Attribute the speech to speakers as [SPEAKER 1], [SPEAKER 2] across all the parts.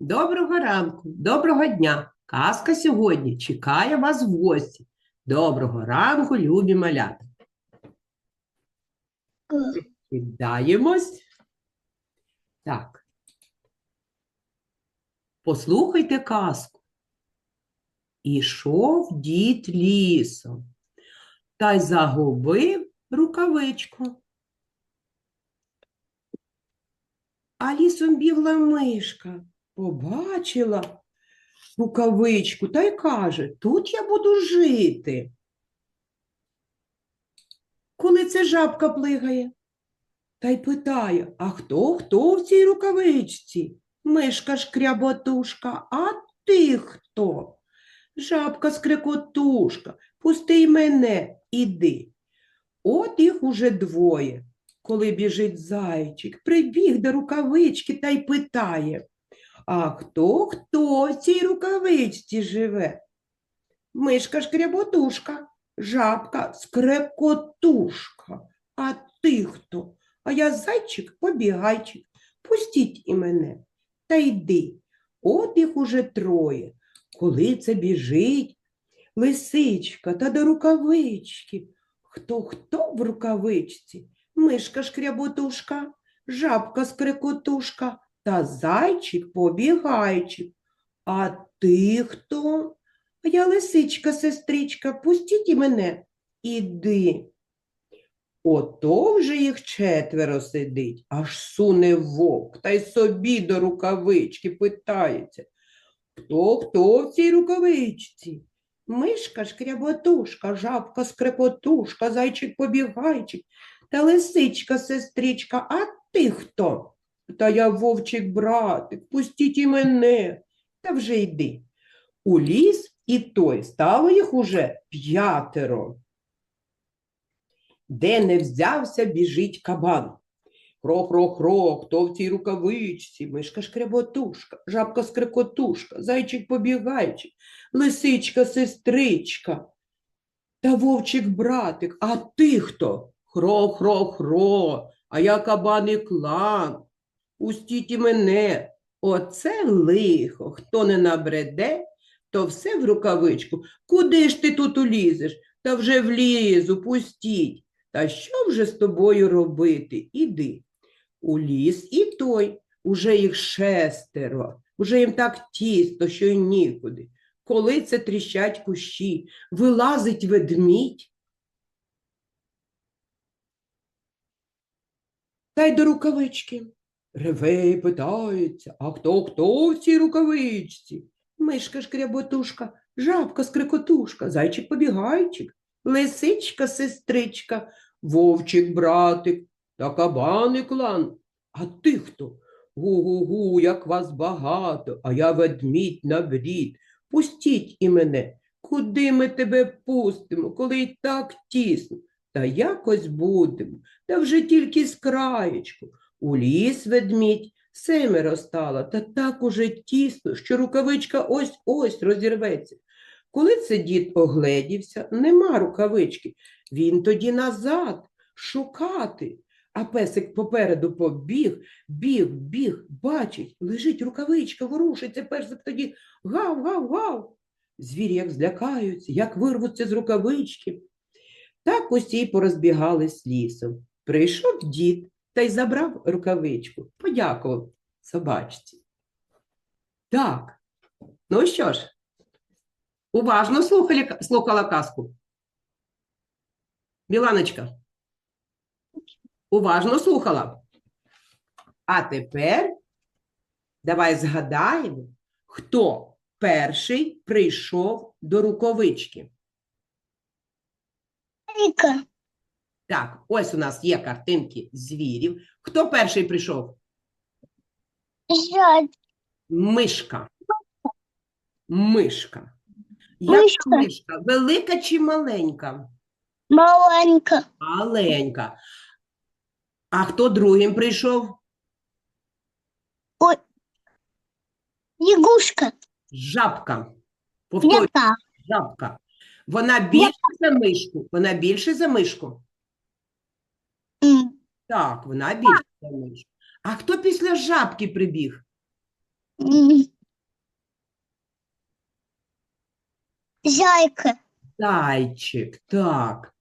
[SPEAKER 1] Доброго ранку, доброго дня. Казка сьогодні чекає вас в гості. Доброго ранку, любі малята. Сідаємось. Так. Послухайте казку. Ішов дід лісом та й загубив рукавичку. А лісом бігла мишка, побачила рукавичку та й каже, тут я буду жити. Коли це жабка плигає, та й питає, а хто хто в цій рукавичці? Мишка шкряботушка, а ти хто? Жабка скрекотушка, пусти й мене, іди. От їх уже двоє. Коли біжить зайчик, прибіг до рукавички та й питає, а хто хто в цій рукавичці живе? Мишка шкряботушка, жабка скрекотушка. А ти хто? А я зайчик побігайчик. Пустіть і мене та йди. От їх уже троє. Коли це біжить, лисичка та до рукавички. Хто хто в рукавичці? Мишка шкряботушка, жабка скрекотушка та зайчик побігайчик. А ти хто? А я лисичка, сестричка, пустіть і мене. Іди. Ото вже їх четверо сидить, аж суне вовк, та й собі до рукавички питається. Хто хто в цій рукавичці? Мишка шкряботушка, жабка скрекотушка, зайчик побігайчик та лисичка сестричка, а ти хто? Та я вовчик братик, пустіть і мене, та вже йди. У ліс і той стало їх уже п'ятеро. Де не взявся, біжить кабан. Хро-хро-хро, хто в цій рукавичці? Мишка шкряботушка, жабка скрекотушка, зайчик побігайчик, лисичка сестричка та вовчик братик. А ти хто? Хро-хро-хро, а я кабан і клан. Пустіть і мене. Оце лихо. Хто не набреде, то все в рукавичку. Куди ж ти тут улізеш? Та вже влізу, пустіть. Та що вже з тобою робити? Іди. У ліс і той, уже їх шестеро, уже їм так тісно, що й нікуди. Коли це тріщать кущі, вилазить ведмідь. Та й до рукавички. Реве і питається, а хто хто в цій рукавичці? Мишка шкряботушка, жабка скрикотушка, зайчик побігайчик, лисичка сестричка, вовчик братик та кабаник клан. А ти хто? Гу-гу-гу, як вас багато, а я ведмідь на брід. Пустіть і мене. Куди ми тебе пустимо, коли й так тісно? Та якось будемо, та вже тільки з краєчку. У ліс ведмідь семеро стало, та так уже тісно, що рукавичка ось-ось розірветься. Коли це дід огледівся, нема рукавички. Він тоді назад шукати. А песик попереду побіг, біг, біг, бачить, лежить рукавичка, ворушиться, песик тоді гав, гав, гав. Звірі як злякаються, як вирвуться з рукавички. Так усі порозбігались лісом. Прийшов дід та й забрав рукавичку, подякував собачці. Так, ну що ж, уважно слухали, слухала казку. Міланочка, уважно слухала. А тепер давай згадаємо, хто перший прийшов до рукавички.
[SPEAKER 2] Віка,
[SPEAKER 1] Так, ось у нас є картинки звірів. Хто перший прийшов? Мишка. Мишка. Яка
[SPEAKER 2] Мишка.
[SPEAKER 1] мишка? Велика чи маленька?
[SPEAKER 2] маленька,
[SPEAKER 1] Маленька. А хто другим прийшов?
[SPEAKER 2] лягушка,
[SPEAKER 1] Жабка. Повторюю,
[SPEAKER 2] яка,
[SPEAKER 1] жабка. Вона більше за мишку. Вона більше за мишку. Так, вона більше за. А хто після жабки прибіг?
[SPEAKER 2] Зайка.
[SPEAKER 1] Зайчик, так.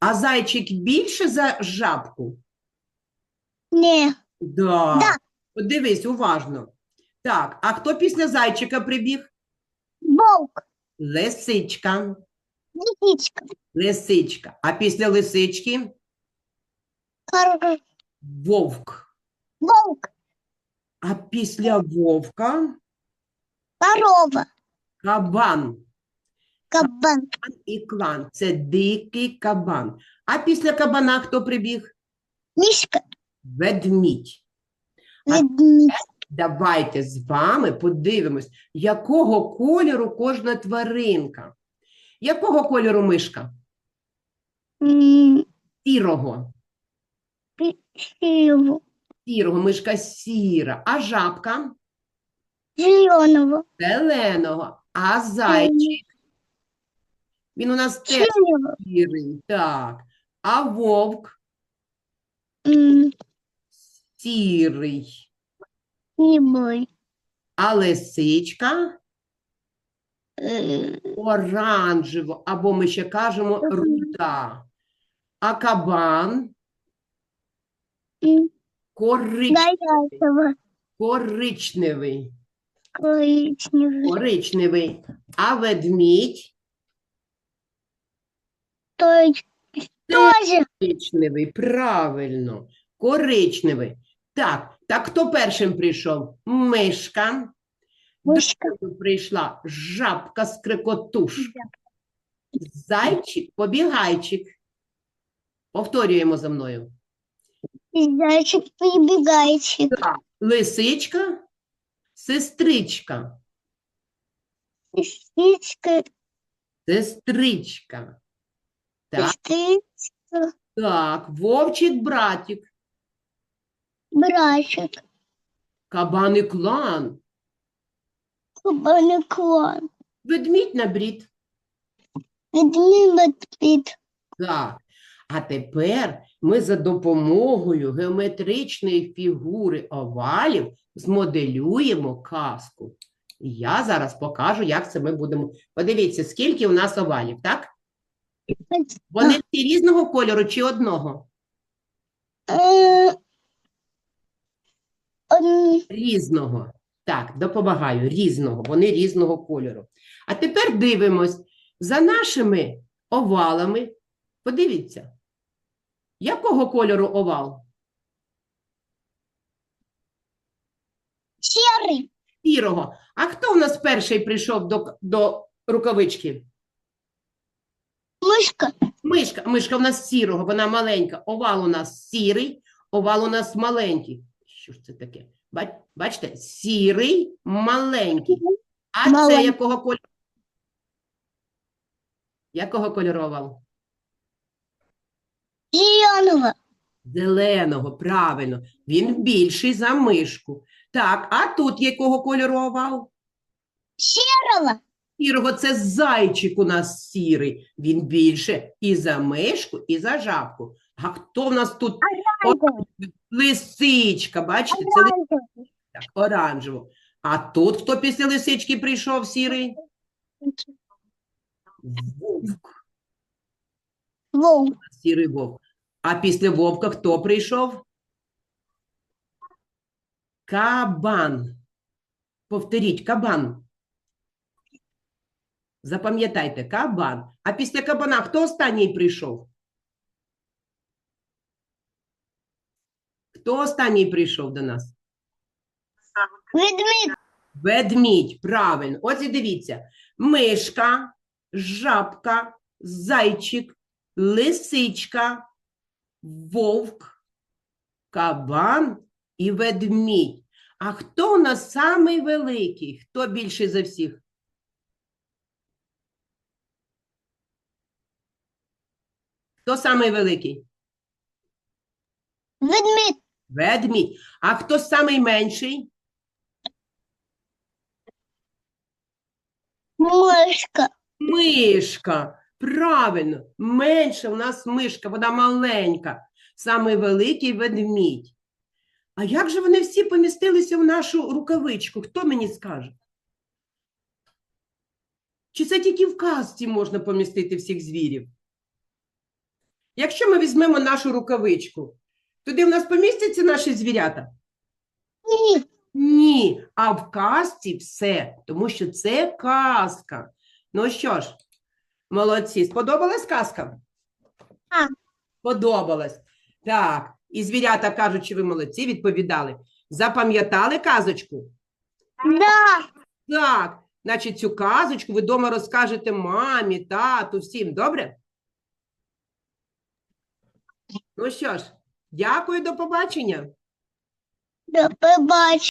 [SPEAKER 1] А зайчик більше за жабку?
[SPEAKER 2] Не.
[SPEAKER 1] Да.
[SPEAKER 2] Да.
[SPEAKER 1] Подивись уважно. Так, а хто після зайчика прибіг?
[SPEAKER 2] Волк.
[SPEAKER 1] Лисичка.
[SPEAKER 2] Лисичка.
[SPEAKER 1] Лисичка. А після лисички
[SPEAKER 2] Кор...
[SPEAKER 1] вовк. А після вовка
[SPEAKER 2] Корова.
[SPEAKER 1] кабан.
[SPEAKER 2] Кабан.
[SPEAKER 1] І клан. Це дикий кабан. А після кабана хто прибіг?
[SPEAKER 2] Мишка.
[SPEAKER 1] Ведмідь. А-
[SPEAKER 2] Ведмідь.
[SPEAKER 1] Давайте з вами подивимось, якого кольору кожна тваринка. Якого кольору мишка?
[SPEAKER 2] М,
[SPEAKER 1] Сірого. Сірого, мишка сіра. А жабка?
[SPEAKER 2] Зеленого.
[SPEAKER 1] Зеленого. А зайчик? Він у нас теж сірий. Так. А вовк
[SPEAKER 2] М,
[SPEAKER 1] сірий.
[SPEAKER 2] Сивый.
[SPEAKER 1] А лисичка
[SPEAKER 2] Э,
[SPEAKER 1] оранжево, або ми ще кажемо руда. А кабан
[SPEAKER 2] м,
[SPEAKER 1] корич...
[SPEAKER 2] Говядого.
[SPEAKER 1] коричневий.
[SPEAKER 2] Коричневый.
[SPEAKER 1] Коричневий. А ведмідь
[SPEAKER 2] То есть тоже
[SPEAKER 1] коричневий. Правильно. Коричневий. Так, так хто першим прийшов? Мишка.
[SPEAKER 2] мышка.
[SPEAKER 1] Другою прийшла жабка скрикотушка. Зайчик, побігайчик. Повторюємо за мною.
[SPEAKER 2] Зайчик прибегайчик.
[SPEAKER 1] Лисичка, сестричка,
[SPEAKER 2] Лисичка.
[SPEAKER 1] сестричка. Так,
[SPEAKER 2] Сестричка.
[SPEAKER 1] так, вовчик, братик,
[SPEAKER 2] Братик.
[SPEAKER 1] кабан і клан,
[SPEAKER 2] Кабан клан.
[SPEAKER 1] ведмідь на брід.
[SPEAKER 2] Ведмідь під.
[SPEAKER 1] Так. А тепер ми за допомогою геометричної фігури овалів змоделюємо казку. Я зараз покажу, як це ми будемо. Подивіться, скільки у нас овалів, так? Вони всі різного кольору чи одного?
[SPEAKER 2] Е,
[SPEAKER 1] Різного. Так, допомагаю, різного. Вони різного кольору. А тепер дивимось за нашими овалами. Подивіться, якого кольору овал?
[SPEAKER 2] Серий.
[SPEAKER 1] Сірого. А хто у нас перший прийшов до, до рукавички?
[SPEAKER 2] Мишка.
[SPEAKER 1] Мишка. Мишка в нас сірого, вона маленька. Овал у нас сірий, овал у нас маленький. Що ж це таке? Бач- Бачите, сірий, маленький. А це якого кольору? Якого кольору овал?
[SPEAKER 2] Зеленого.
[SPEAKER 1] Зеленого, правильно. Він більший за мишку. Так, а тут якого кольору овал?
[SPEAKER 2] Серого.
[SPEAKER 1] Сірого це зайчик у нас сірий. Він більше і за мишку, і за жабку. А хто в нас тут?
[SPEAKER 2] Оранжевий.
[SPEAKER 1] Лисичка, бачите, це ли- так, оранжево. А тут хто після лисички прийшов сірий? Вовк,
[SPEAKER 2] Вовк.
[SPEAKER 1] Сірий вовк. А після вовка хто прийшов? Кабан. Повторіть, кабан. Запам'ятайте, кабан. А після кабана хто останній прийшов? Хто останній прийшов до нас?
[SPEAKER 2] Ведмідь.
[SPEAKER 1] Ведмідь, правильно. Ось і дивіться. Мишка, жабка, зайчик, лисичка, вовк, кабан і ведмідь. А хто у нас самий великий? Хто більший за всіх? Хто самий великий?
[SPEAKER 2] Ведмідь.
[SPEAKER 1] Ведмідь. А хто самий менший?
[SPEAKER 2] Мишка.
[SPEAKER 1] Мишка. Правильно, менша у нас мишка, вона маленька. Самий великий ведмідь. А як же вони всі помістилися в нашу рукавичку? Хто мені скаже? Чи це тільки в казці можна помістити всіх звірів? Якщо ми візьмемо нашу рукавичку, туди в нас помістяться наші звірята?
[SPEAKER 2] Ні.
[SPEAKER 1] Ні, а в казці все, тому що це казка. Ну що ж, молодці, сподобалась казка?
[SPEAKER 2] Так.
[SPEAKER 1] Сподобалась. Так, і звірята кажуть, що ви молодці, відповідали. Запам'ятали казочку?
[SPEAKER 2] Да.
[SPEAKER 1] Так, значить, цю казочку ви вдома розкажете мамі, тату, всім, добре? Ну що ж, дякую, до побачення.
[SPEAKER 2] До побачення.